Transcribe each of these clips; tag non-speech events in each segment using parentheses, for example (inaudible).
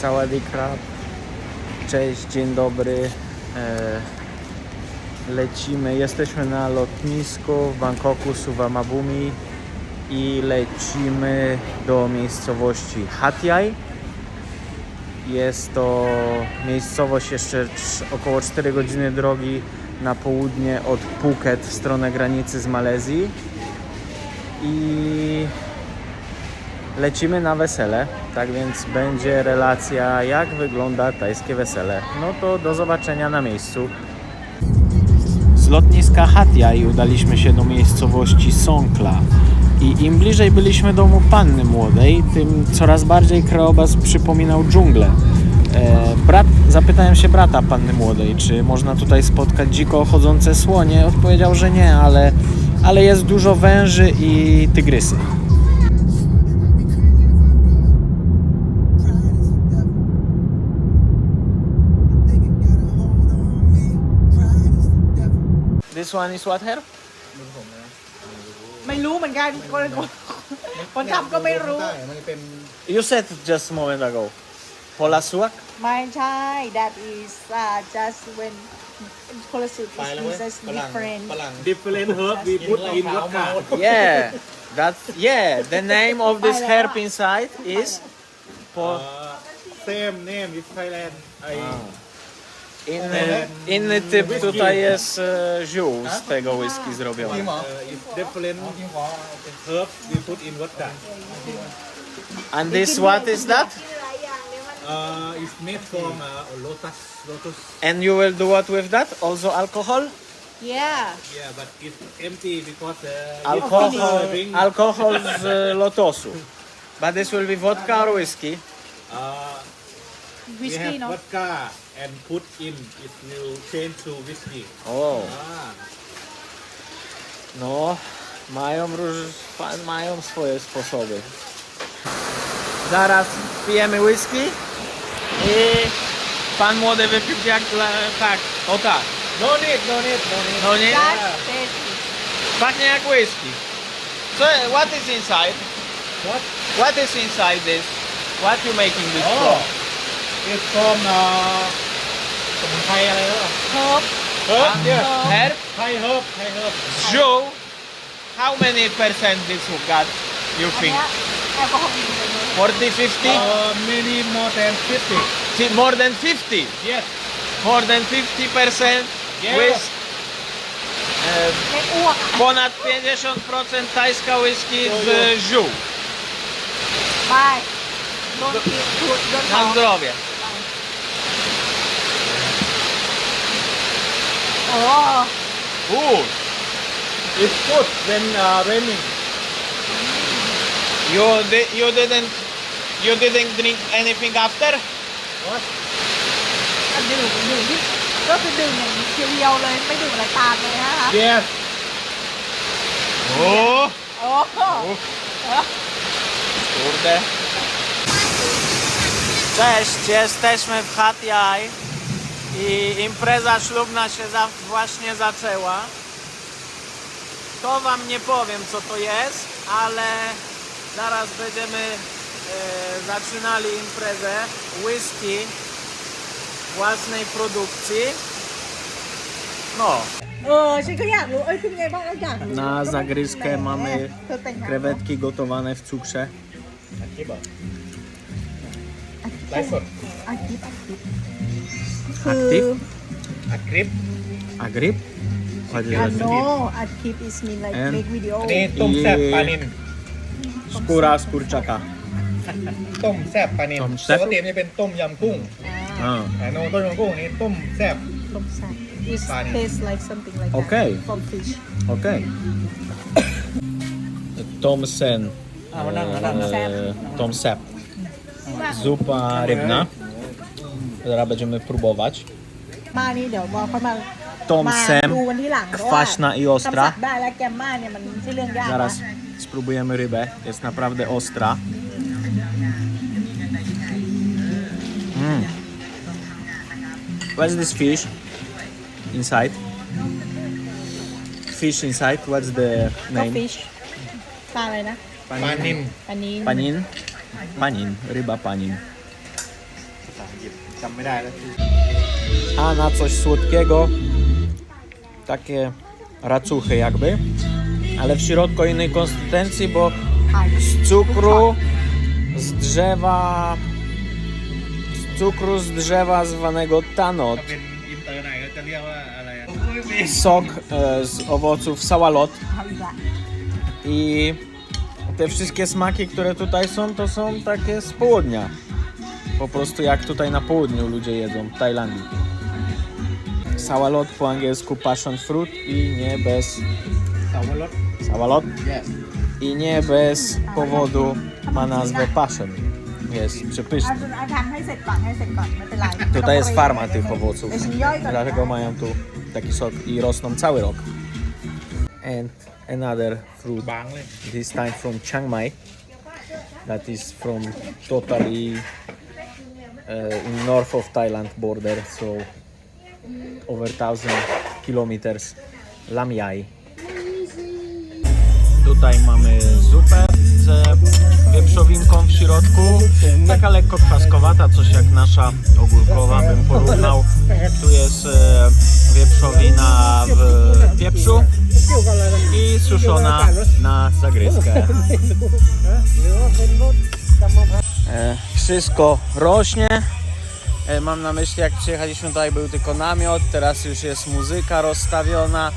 Sawadee krab. Cześć, dzień dobry. E, lecimy, jesteśmy na lotnisku w Bangkoku, Suvarnabhumi i lecimy do miejscowości Hat Yai. Jest to miejscowość jeszcze około 4 godziny drogi na południe od Phuket w stronę granicy z Malezji. I lecimy na wesele, tak więc będzie relacja jak wygląda tajskie wesele. No to do zobaczenia na miejscu. Z lotniska Hat Yai udaliśmy się do miejscowości Songkla. I im bliżej byliśmy domu panny młodej, tym coraz bardziej krajobraz przypominał dżunglę. E, brat, zapytałem się brata panny młodej, czy można tutaj spotkać dziko chodzące słonie. Odpowiedział, że nie, ale, ale jest dużo węży i tygrysy. This one is what hair? ไม่รู้เหมือนกันคนคนคนทำก็ไม่รู้ ได้มันเป็น You said just a moment ago. Pola suak? ไม่ใช่ that is uh, just when policy ไปแล้วเว้ย is uses ฝรั่ง different ฝรั่ง different herb we put in vodka. (laughs) Yeah, that's yeah. The name of this herb inside is po- Same name with Thailand. I in inny typ tutaj jest e, ziół z tego whisky zrobiony. จริงเหรอ uh, Inny, inny typ tutaj jest e, ziół z tego whisky zrobiony. And this what is that? Uh, it's made from uh, lotus, lotus. And you will do what with that? Also alcohol? Yeah. Yeah, but it's empty because uh, Alcohol, alcohol z e, lotosu. But this will be vodka or whiskey? uh, we whiskey have เนาะ vodka and put in. It will change to whiskey. Oh. Ah, No, mają róż, pa- mają swoje sposoby. Zaraz pijemy whisky i pan młody wypił jak dla, tak, o tak. no need, no need, no need. No nie? just tasty Pachnie jak whisky. So, what is inside? What? What is inside this? What you making this Oh, from? it's from uh, สมุนไพรอะไรแล้ว herb herb yeah Herb? Thai herb Thai herb Joe? How many percent this got, you อัน think? เนี้ยแอลกอฮอล์มีเลย 40, 50? Uh, many more than 50. Fi- More than 50? Yes. More than 50% Yeah. with e, ไม่อ้วกอ่ะ ponad 50% tajska whisky z ziół. ไปโ ดนกินถูกโดน Na zdrowie. โอ้ Good. It's good when uh, raining. You, di- you didn't you didn't drink anything after? What? ก็ดื่มดื่มที่ก็คือดื่มอย่างเพียวๆเลยไม่ดื่มอะไรตามเลยนะคะ Yes. O, โอ้โห kurde. Cześć, jesteśmy w HTI i impreza ślubna się za, właśnie zaczęła. To Wam nie powiem co to jest, ale zaraz będziemy e, zaczynali imprezę whisky własnej produkcji. No. Na zagryzkę mamy krewetki gotowane w cukrze. อัดคลิปเหรอไลฟ์สดอัดคลิปอัดคลิปคือ Active? อัดคลิป A grip? What is อัด that? โนอัดคลิป is mean like And- make video อันนี้ต้มแซ่บปลานิน Skóra z kurczaka. ต้มแซ่บปลานินต้มแซ่ปบ กติมันจะเป็นต้มยำกุ้งอ่า A. แต่โนต้มยำกุ้งอันนี้ต้มแซ่บ ต้มแซ่บ it ปลานิล tastes like something like that Okay. from fish Okej. Tom sen. อ่ามานั่งมานั่ง E, Tom sep. Zupa rybna. Zaraz będziemy próbować. มานี่เดี๋ยวมาค่อยมา Tom มา sem. ดูวันที่หลังเพราะว่า Kwaśna i คำศั ostra. พท์ได้แล้วแกมมาเนี่ยมันไม่ใช่เรื่องยากนะ Zaraz spróbujemy rybę. Jest naprawdę ostra. Mm. What's this fish inside? Fish inside. What's the ก็ name? fish ปลาอะไรนะ ปลานิน ปลานี้ Panin. Panin. Ryba panin. หยิบจำไม่ได้แล้วชื่อ A na coś słodkiego takie racuchy jakby, ale w środku innej konsystencji, bo ขาย z cukru z drzewa z cukru z drzewa zwanego tanot เป็นอินเตอร์หน่อยก็จะเรียกว่าอะไรอะ sok e, z owoców sałalot เอาอีกละ i te wszystkie smaki, które tutaj są, to są takie z południa. Po prostu jak tutaj na południu ludzie jedzą w Tajlandii. Sałalot po angielsku passion fruit i nie bez... Sałalot? Sałalot? Yes. I nie bez powodu ma nazwę passion. Jest przepyszny. Tutaj jest farma tych owoców, dlatego mają tu taki sok i rosną cały rok. And another fruit. This time from Chiang Mai. That is from totally uh, north of Thailand border so over 1000 kilometers. Lam Yai. Tutaj mamy zupę z wieprzowinką w środku. Taka lekko kwaskowata coś jak nasza ogórkowa bym porównał. Tu jest e, wieprzowina w pieprzu i suszona na zagryzkę. E, Wszystko rośnie. E, Mam na myśli, jak przyjechaliśmy tutaj, był tylko namiot, teraz już jest muzyka rozstawiona.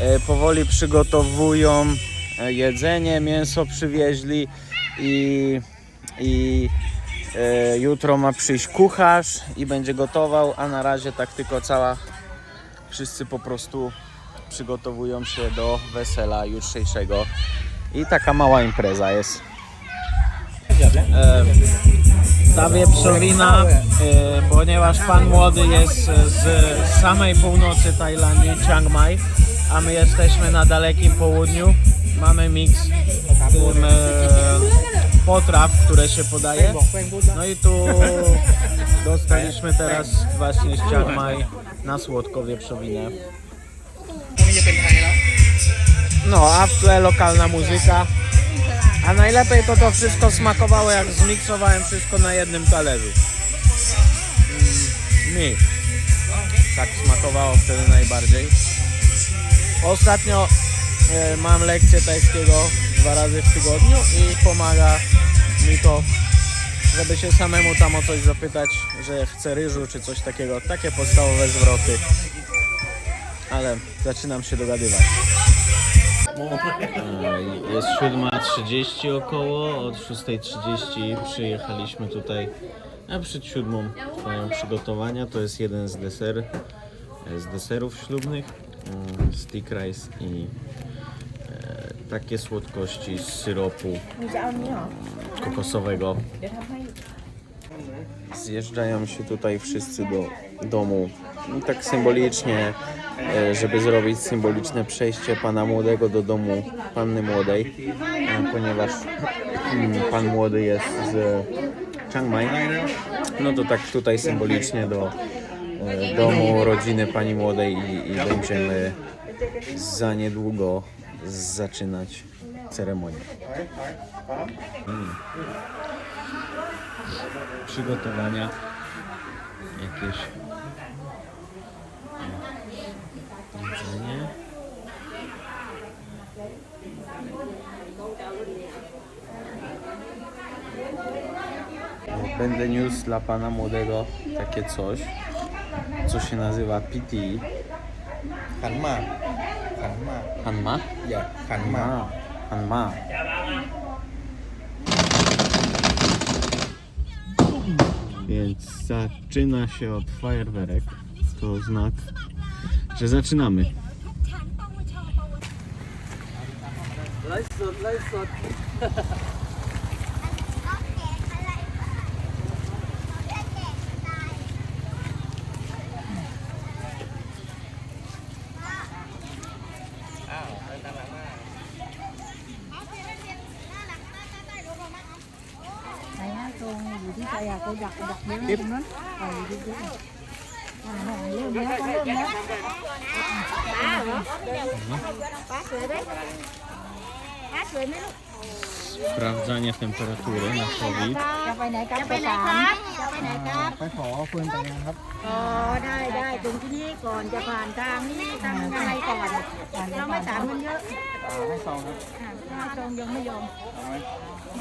E, Powoli przygotowują jedzenie, mięso przywieźli i, i e, jutro ma przyjść kucharz i będzie gotował, a na razie tak tylko cała, wszyscy po prostu przygotowują się do wesela jutrzejszego i taka mała impreza jest. E, ta wieprzowina, e, ponieważ pan młody jest z samej północy Tajlandii, Chiang Mai, a my jesteśmy na dalekim południu, mamy miks tym, e, potraw, które się podaje. No i tu dostaliśmy teraz właśnie z Chiang Mai na słodko wieprzowinę. No, a w tle lokalna muzyka. A najlepiej to to wszystko smakowało, jak zmiksowałem wszystko na jednym talerzu. Mm, mi. Tak smakowało wtedy najbardziej. Ostatnio e, mam lekcję tajskiego dwa razy w tygodniu i pomaga mi to, żeby się samemu tam o coś zapytać, że chce ryżu czy coś takiego. Takie podstawowe zwroty. Ale zaczynam się dogadywać. E, jest 7.30 około, od 6.30 przyjechaliśmy tutaj, a przed 7 trwają przygotowania. To jest jeden z, deser, e, z deserów ślubnych, e, stick rice i takie słodkości z syropu kokosowego. Zjeżdżają się tutaj wszyscy do domu. I tak symbolicznie żeby zrobić symboliczne przejście pana młodego do domu panny młodej, e, ponieważ mm, pan młody jest z Chiang Mai. No to tak tutaj symbolicznie do e, domu rodziny pani młodej i, i będziemy za niedługo zaczynać ceremonię. przygotowania jakieś jedzenie będę niósł dla pana młodego takie coś, co się nazywa PT. Hanma. Hanma. Hanma? Ja, Hanma. Hanma. Więc zaczyna się od fajerwerek. To znak, że zaczynamy. Live sort. (laughs) ดักดักเนี้นั้นเริ่วเริ่มรอป้าสยหมป้าสวยไหมลูก COVID. ะไปไหนครับไปไหนครับจะไปไหนครับ ไปขอเพื่อนไปงาครับอ๋อได้ได้ตรงที่นี่ก่อนจะผ่านทางนี่ทางอะไรก่อนเราไม่สามกันเยอะไม่สองครับไม่ซองยังไม่ยอม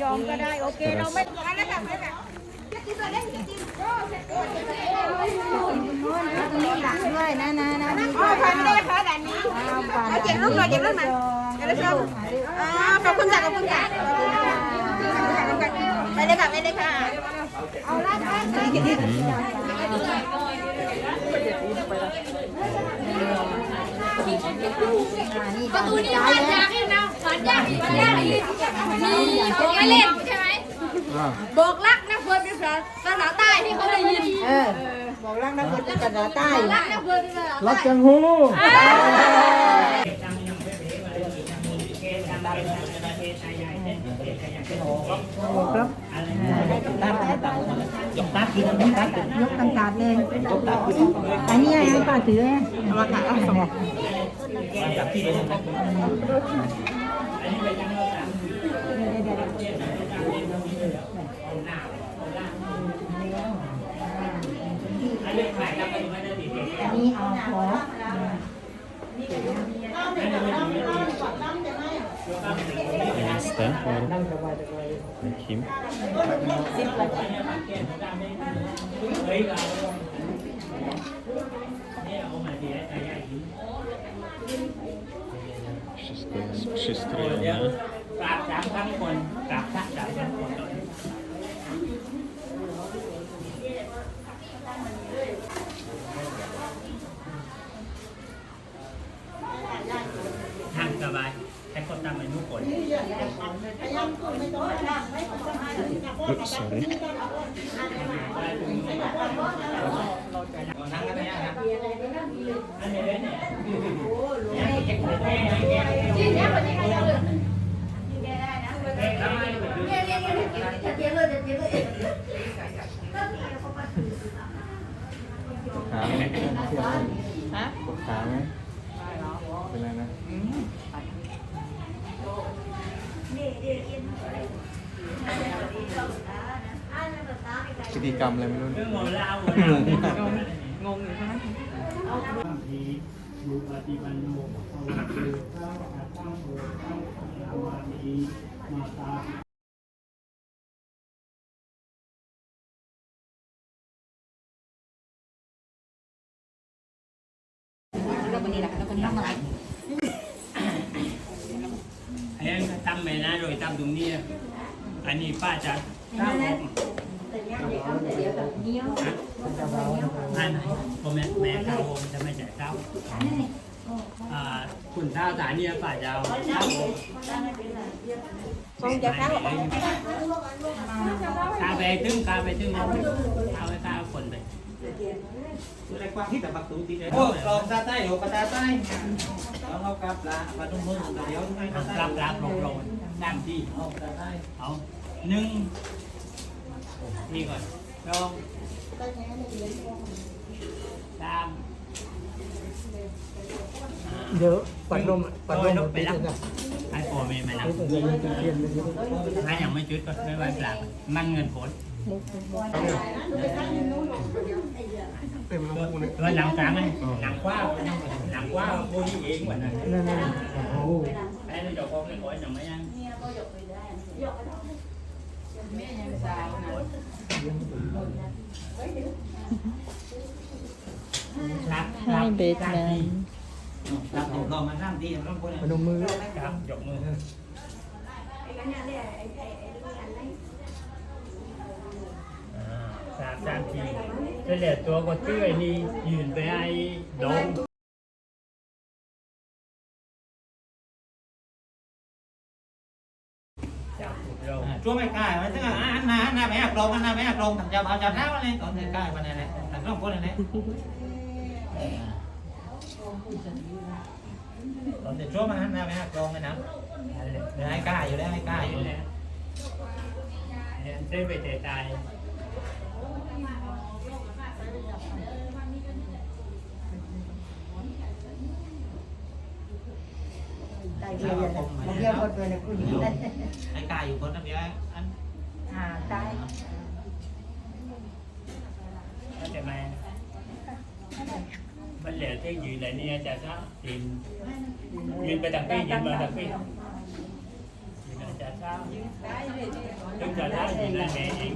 ยอมก็ได้โอเคเราไม่แล้วกันแล้ว ตักด้วยนะนะนะนี่ด้วยพันได้ค่ะด่านนี้เอาเจ็บลูกหน่อยเจ็บลูกหน่อยเจ็บลูกอ๋อขอบคุณค่ะขอบคุณค่ะไปเลยค่ะไปเลยค่ะเอาละค่ะประตูนี้ผ่านยากอยู่นะผ่านยากผ่านยากอีกนี่ผมก็เล่นใช่ไหมบอกรัก นักเพื่อนเป็นภาษาใต้ที่เขาได้ยินเออบอกรักนักเรียนภาษาใต้รักนักเพื่อนเป็นภาษารักจังหูยกตักตัดเลยอันนี้ให้ป้าถือเอามาค่ะเอาสองจับที่เดียว นี้เอาขอสแตมป์มาคิมชิสเตอร์ชิสเตอร์นะกรบสามครั้งคนกรบสักสามด้คน สนปวดขาไหมขาไหม กิจกรรมอะไรไม่รู้งงมากงอยู่ใช่ไหมยูวะโตสัพพงงฆแล้วคนนี้ล่ะแล้วคนนี้ต้องอะไรไอ้ยังตั้มไปนะโดยตั้มตรงนี้อันนี้ป้าจะตั้ม อันไหนผมแม่แม่ข้าวผมจะไม่จ่ายเต้าวคุณเต้าสาเนี่ยป้าจะเอาคงจะเข้าข้าไปตึ้งข้าไปตึ้งนะข้าไปข้าคนไปอะไรกว้างที่แต่ปักตูตีเลยโอ้ลองตาใต้โหกตาใต้ล้วเรากลับละมาตรงมือตะเดียวกใต้ลับรับลงลงตามที่เอาตาใต้เอาหนึ่ง นี่ก่อนสองสามเยอะปัดลมปัดลมไปรับไอ้โฟไม่มานับถ้ายังไม่จุดก็ไม่ไหวปลามันเงินผลเต็มแล้วกูเนี่ยตัวหนังกลางไหมหนังกว้าวหนังกว้าวโบยเองกว่านั้นนั่นนั่นโอ้โหไอ้นี่เจ้าของไม่ขอหนังไม่ยัง รับรับเบสนะรับผมเรามานั่งที่ต้องคนพนมมือครับยกมือสามสามทีก็เหลือตัวก็ชื่อนี่ยืนไปไอ้ดง ช่วงไม่กล้ามันถึงอันนาอันนาไม่หักลงอันนาไม่หักลงทำจะเอาจับหน้ามาเลยตอนนี้กล้ามาเนี่ยแต่ต้องคนเลยตอนเด็กช่วงมาอันนาไม่หักลงเลยนะเดี๋ยวให้กล้าอยู่แล้วให้กล้าอยู่เนี่ยได้ไปแต่ตาย เดียอย่างผเยวคนเดียวเนี่ยคุณอยู่ได้กายอยู่คนล làm gì á? อ่าได้ อาจารย์มามันเหลือที่ยืนไหนเนี่ยจะรย์ครับยืนยืนไปต่างพี่ยืนมาต่างพี่ยืนอาจารย์ครัยืนอาจารย์ยืนนั่นเอง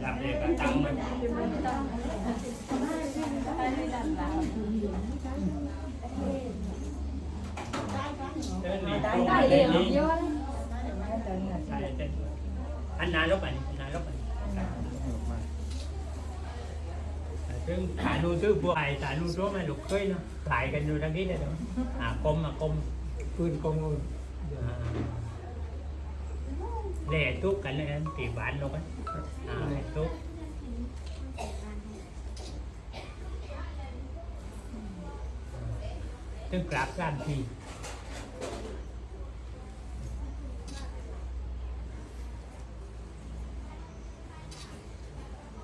หลับเลยก็ตั้งมัน Thank you. anh na lúc này na lúc này cứ tại luôn cứ bùa bài tại luôn xuống này lục cưới nó. Tại cái người đăng ký này rồi à con mà con cơn con luôn à. lẻ tốt cả lên thì bán luôn á. À, tốt จนกราบการที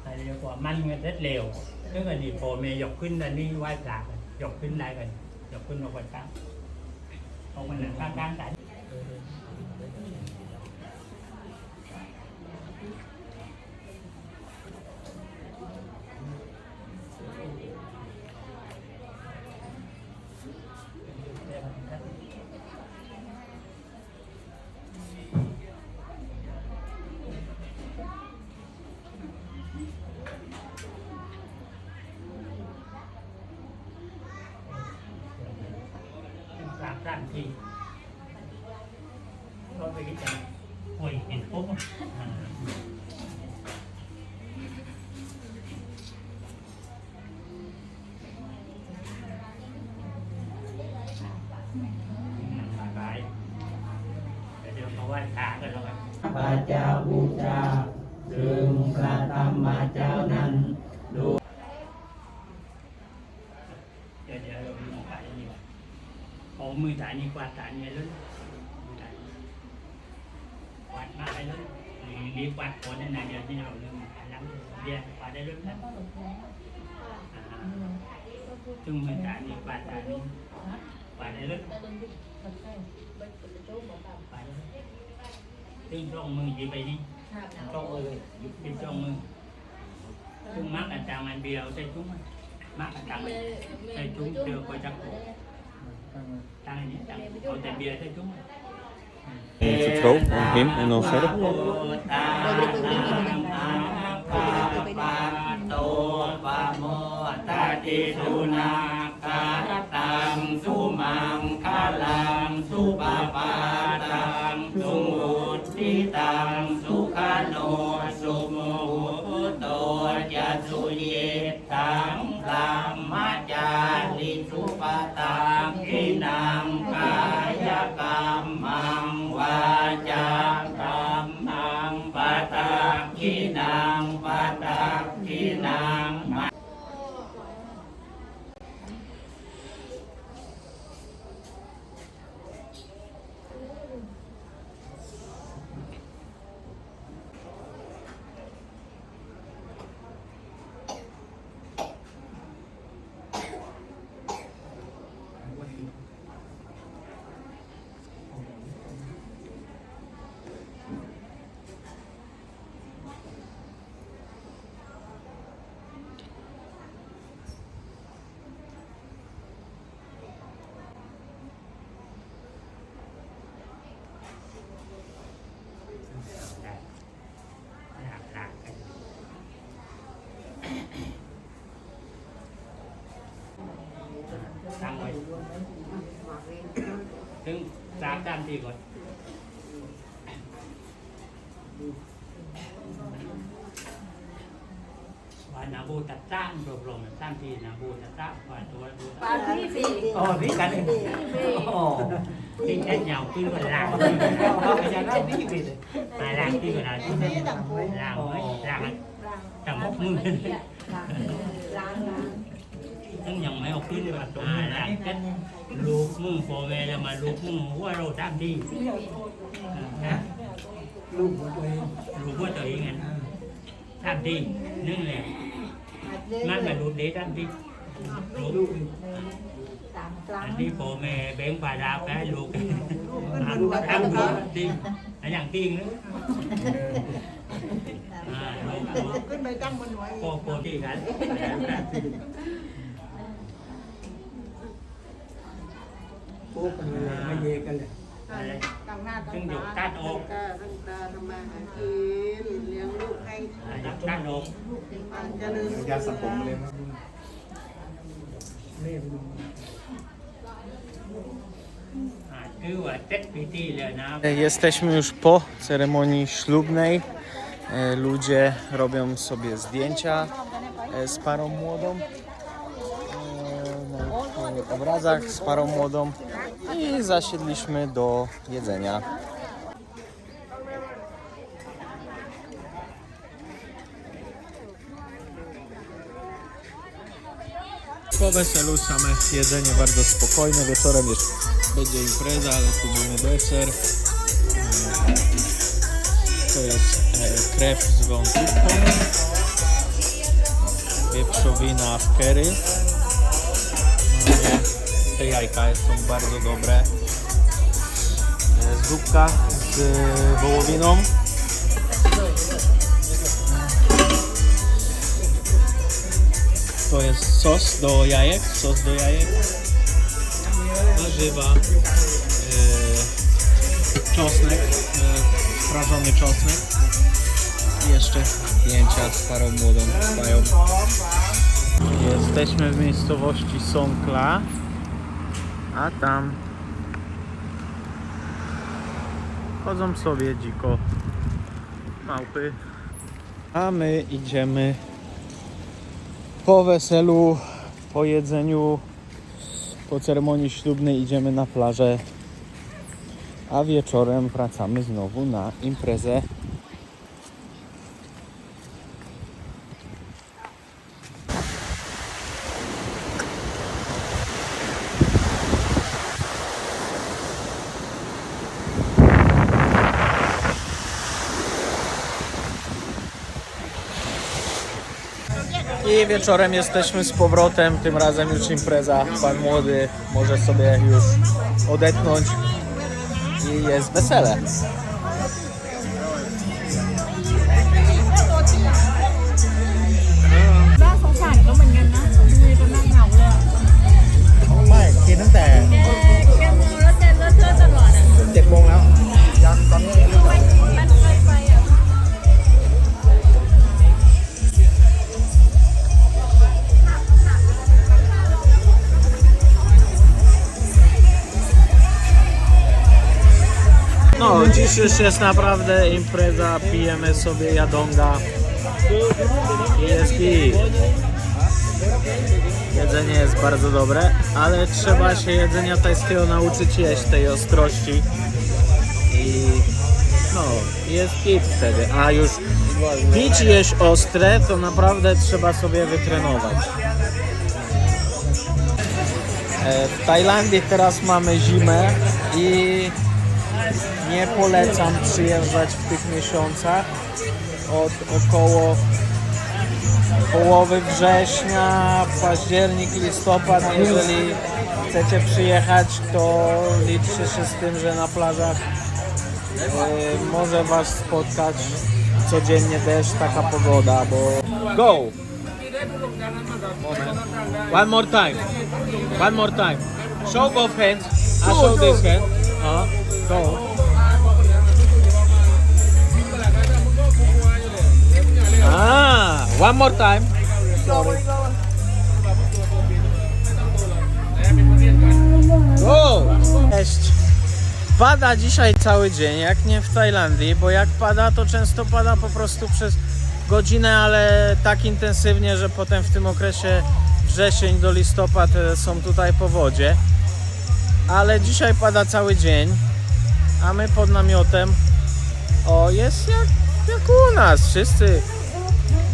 อะไรเรียกว่ามันเงินเร็ดเร็วเรื่องอันนี้โฟเมยกขึ้นอันนี้ไหว้พระกันยกขึ้นไะไกันยกขึ้นออกไปตั้งออกมาหลังข้างๆกัน โอ้มือถ่ายนี่กวาดถ่ายนี่เลยมือถ่ายกวาดมาไปเลยรีกวาดคนนั่นนะเดี๋ยวที่เราลืมถ่ายหลังเดี๋ยวกวาดได้เลยนะอ่าซึ่งมือถ่ายนี่กวาดถ่ายนี่กวาดได้เลยกวาดได้เลยซึ่งช่องมือยิบไปนี่ช่องมือเลยหยิบเป็นช่องมือซึ่งมักอาจารย์มันเบียวใส่ถุงมักอาจารย์ใส่ถุงเจอก็จักโกตั้ It's a throw from him and setup. ติสุนาครุ่งคาลังสุสุอุต ถึงสามด้านที่ก่อนว่านาบูตัดจ้างรวบรวมสร้างที่นาบูตัดจ้างว่าตัวบูตัด ปาที่สี่ โอ้พี่กันเลยโอ้พี่แค่เหนียวขึ้นกว่าหลัง เอาไปจะได้พี่บิด มาหลังที่กว่าหลังหลังไหมหลังจังมกมือ ซึ่งยังไม่เอาขึ้นมาตรงนี้หลังกันลูกมือพอแม่จะมาลูกมือหัวเราตามที่นะลูกตัวเองลูกหัวตัวเองไงตามที่นึ่งเลยมันมาลูกเด็กตามที่ลูกอันนี้พ่อแม่แบ่งภาระไปให้ลูกทำทำลูกจริงอันอย่างจริงนะอ่าลูกลูกขึ้นไปกโปโปที่กัน ปุ๊บเลยไม่เยกันเลย ตั้งหน้าตั้ ซึ่ ง งหย ตาก ตัดอก ก็ตั้งตาทำมาหากินเลี้ยงลูกให้ หยกตัดอก มันเจริญ ยาสระผมเลยมั้ง อ่าคือว่าเต็ดพิธีเลยนะ Jesteśmy już po ceremonii ślubnej. E, Ludzie robią sobie zdjęcia e, z parą młodą. E, Na obrazach z parą młodą. I zasiedliśmy do jedzenia. Po weselu same jedzenie bardzo spokojne. Wieczorem jeszcze będzie impreza, ale tu mamy deser. To jest e, krew z wątówką. Wieprzowina w curry. Mamy te jajka są bardzo dobre. E, Zupka z e, wołowiną. To jest sos do jajek, sos do jajek. Warzywa, e, czosnek, e, prażony czosnek. I jeszcze zdjęcia z parą młodą trwają. Jesteśmy w miejscowości Sąkla, a tam chodzą sobie dziko małpy. A my idziemy po weselu, po jedzeniu, po ceremonii ślubnej idziemy na plażę, a wieczorem wracamy znowu na imprezę. I wieczorem jesteśmy z powrotem, tym razem już impreza. Pan młody może sobie już odetchnąć i jest wesele. Dziś już jest naprawdę impreza, pijemy sobie jadonga jest git. Jedzenie jest bardzo dobre, ale trzeba się jedzenia tajskiego nauczyć jeść, tej ostrości. I no, jest git wtedy, a już pić jeść ostre, to naprawdę trzeba sobie wytrenować. E, W Tajlandii teraz mamy zimę i nie polecam przyjeżdżać w tych miesiącach od około połowy września, październik, listopad. Jeżeli chcecie przyjechać, to liczcie się z tym, że na plażach e, może Was spotkać codziennie deszcz, taka pogoda, bo... Go! One more time. One more time. Show both hands. I show this hand. Uh, go. Ah, one more time. Go! Cześć. Pada dzisiaj cały dzień, jak nie w Tajlandii, bo jak pada, to często pada po prostu przez godzinę, ale tak intensywnie, że potem w tym okresie wrzesień do listopad e, są tutaj powodzie. Ale dzisiaj pada cały dzień, a my pod namiotem. O, jest jak, jak u nas. Wszyscy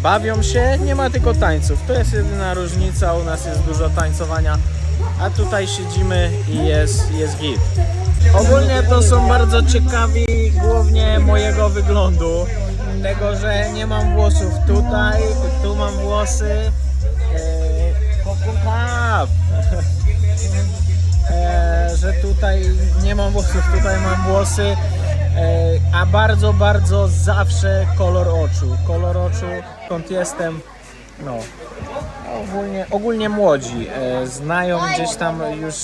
bawią się, nie ma tylko tańców. To jest jedyna różnica, u nas jest dużo tańcowania, a tutaj siedzimy i jest, jest git. Ogólnie to są bardzo ciekawi głównie mojego wyglądu, tego, że nie mam włosów tutaj, tu mam włosy. Eee, (laughs) że tutaj nie mam włosów, tutaj mam włosy. E, a bardzo, bardzo zawsze kolor oczu. Kolor oczu, skąd jestem, no, ogólnie, ogólnie młodzi. E, znają gdzieś tam już,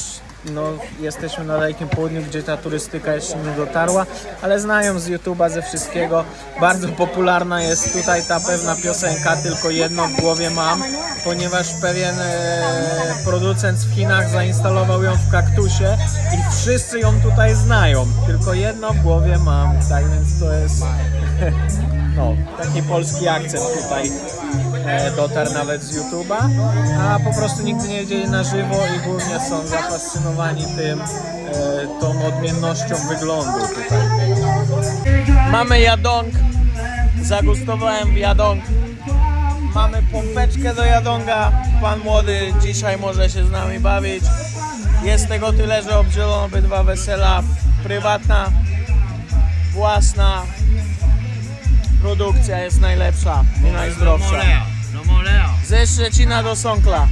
no, jesteśmy na dalekim południu, gdzie ta turystyka jeszcze nie dotarła, ale znają z YouTube'a, ze wszystkiego. Bardzo popularna jest tutaj ta pewna piosenka, tylko jedno w głowie mam, ponieważ pewien e, producent w Chinach zainstalował ją w kaktusie i wszyscy ją tutaj znają. Tylko jedno w głowie mam, tak więc to jest (laughs) no, taki polski akcent tutaj e, dotarł nawet z YouTube'a, a po prostu nigdy nie widzieli na żywo i głównie są zafascynowani tym, e, tą odmiennością wyglądu tutaj. Mamy jadong, zagustowałem w jadong. Mamy pompeczkę do jadonga. Pan młody dzisiaj może się z nami bawić. Jest tego tyle, że obdzielono obydwa wesela. Prywatna, własna. Produkcja jest najlepsza i najzdrowsza. Ze Szczecina do Sąkla.